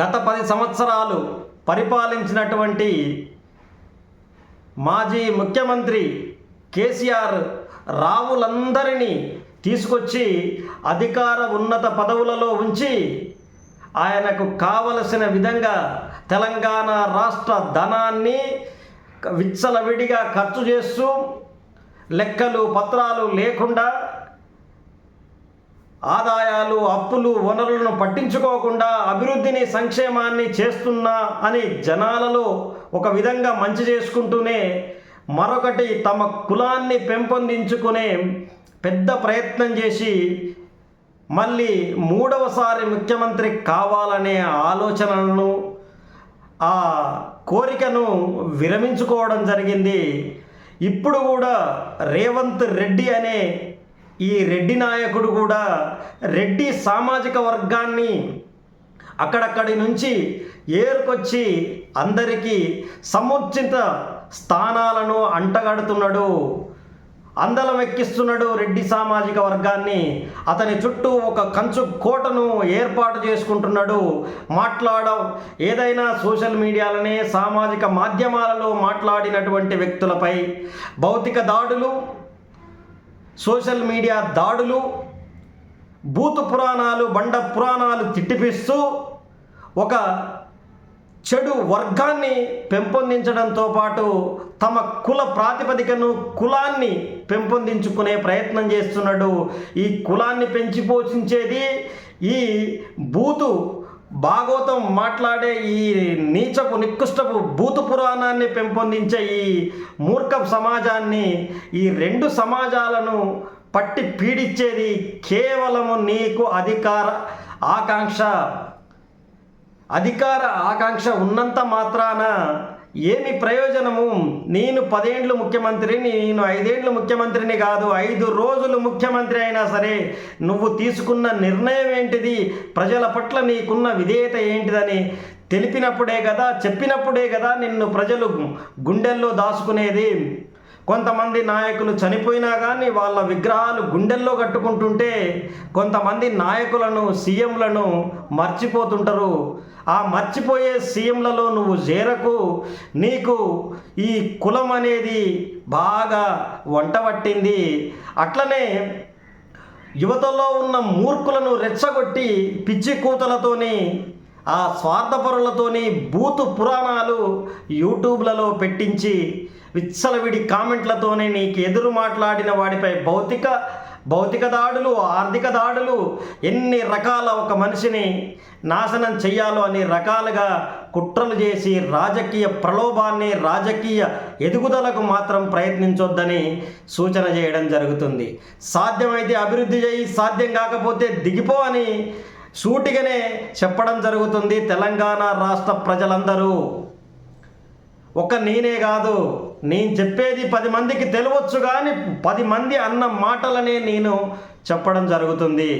గత పది సంవత్సరాలు పరిపాలించినటువంటి మాజీ ముఖ్యమంత్రి కేసీఆర్ రావులందరినీ తీసుకొచ్చి అధికార ఉన్నత పదవులలో ఉంచి ఆయనకు కావలసిన విధంగా తెలంగాణ రాష్ట్ర ధనాన్ని విచ్చలవిడిగా ఖర్చు చేస్తూ లెక్కలు పత్రాలు లేకుండా ఆదాయాలు అప్పులు వనరులను పట్టించుకోకుండా అభివృద్ధిని సంక్షేమాన్ని చేస్తున్నా అని జనాలలో ఒక విధంగా మంచి చేసుకుంటూనే మరొకటి తమ కులాన్ని పెంపొందించుకునే పెద్ద ప్రయత్నం చేసి మళ్ళీ మూడవసారి ముఖ్యమంత్రి కావాలనే ఆలోచనలను ఆ కోరికను విరమించుకోవడం జరిగింది. ఇప్పుడు కూడా రేవంత్ రెడ్డి అనే ఈ రెడ్డి నాయకుడు కూడా రెడ్డి సామాజిక వర్గాన్ని అక్కడక్కడి నుంచి ఏరుకొచ్చి అందరికీ సముచిత స్థానాలను అంటగడుతున్నాడు. అందలం ఎక్కిస్తున్నాడు రెడ్డి సామాజిక వర్గాన్ని. అతని చుట్టూ ఒక కంచు కోటను ఏర్పాటు చేసుకుంటున్నాడు. మాట్లాడ ఏదైనా సోషల్ మీడియాలనే సామాజిక మాధ్యమాలలో మాట్లాడినటువంటి వ్యక్తులపై భౌతిక దాడులు సోషల్ మీడియా దాడులు భూత పురాణాలు బండ పురాణాలు తిట్టిపిస్తూ ఒక చెడు వర్గాన్ని పెంపొందించడంతో పాటు తమ కుల ప్రాతిపదికను కులాన్ని పెంపొందించుకునే ప్రయత్నం చేస్తున్నాడు. ఈ కులాన్ని పెంచి పోషించేది ఈ బూతు భాగవతం మాట్లాడే ఈ నీచపు నికృష్టపు భూత పురాణాన్ని పెంపొందించే ఈ మూర్ఖ సమాజాన్ని ఈ రెండు సమాజాలను పట్టి పీడించేది కేవలము నీకు అధికార ఆకాంక్ష అధికార ఆకాంక్ష ఉన్నంత మాత్రాన ఏమి ప్రయోజనము? నేను పదేండ్లు ముఖ్యమంత్రిని నేను ఐదేండ్లు ముఖ్యమంత్రిని కాదు ఐదు రోజులు ముఖ్యమంత్రి అయినా సరే నువ్వు తీసుకున్న నిర్ణయం ఏంటిది? ప్రజల పట్ల నీకున్న విధేయత ఏంటిదని తెలిపినప్పుడే కదా చెప్పినప్పుడే కదా నిన్ను ప్రజలు గుండెల్లో దాచుకునేది. కొంతమంది నాయకులు చనిపోయినా కానీ వాళ్ళ విగ్రహాలు గుండెల్లో కట్టుకుంటుంటే కొంతమంది నాయకులను సీఎంలను మర్చిపోతుంటారు. ఆ మర్చిపోయే సీఎంలలో నువ్వు చేరకు నీకు ఈ కులం అనేది బాగా వంట పట్టింది. అట్లనే యువతలో ఉన్న మూర్ఖులను రెచ్చగొట్టి పిచ్చి కూతలతోని ఆ స్వార్థపరులతోని బూతు పురాణాలు యూట్యూబ్లలో పెట్టించి విచ్చలవిడి కామెంట్లతోనే నీకు ఎదురు మాట్లాడిన వాడిపై భౌతిక భౌతిక దాడులు ఆర్థిక దాడులు ఎన్ని రకాల ఒక మనిషిని నాశనం చేయాలో అన్ని రకాలుగా కుట్రలు చేసి రాజకీయ ప్రలోభాన్ని రాజకీయ ఎదుగుదలకు మాత్రం ప్రయత్నించొద్దని సూచన చేయడం జరుగుతుంది. సాధ్యమైతే అభివృద్ధి చేయి సాధ్యం కాకపోతే దిగిపో అని సూటిగానే చెప్పడం జరుగుతుంది తెలంగాణ రాష్ట్ర ప్రజలందరూ. ఒక నేనే కాదు నేను చెప్పేది పది మందికి తెలియవచ్చు కానీ పది మంది అన్న మాటలనే నేను చెప్పడం జరుగుతుంది.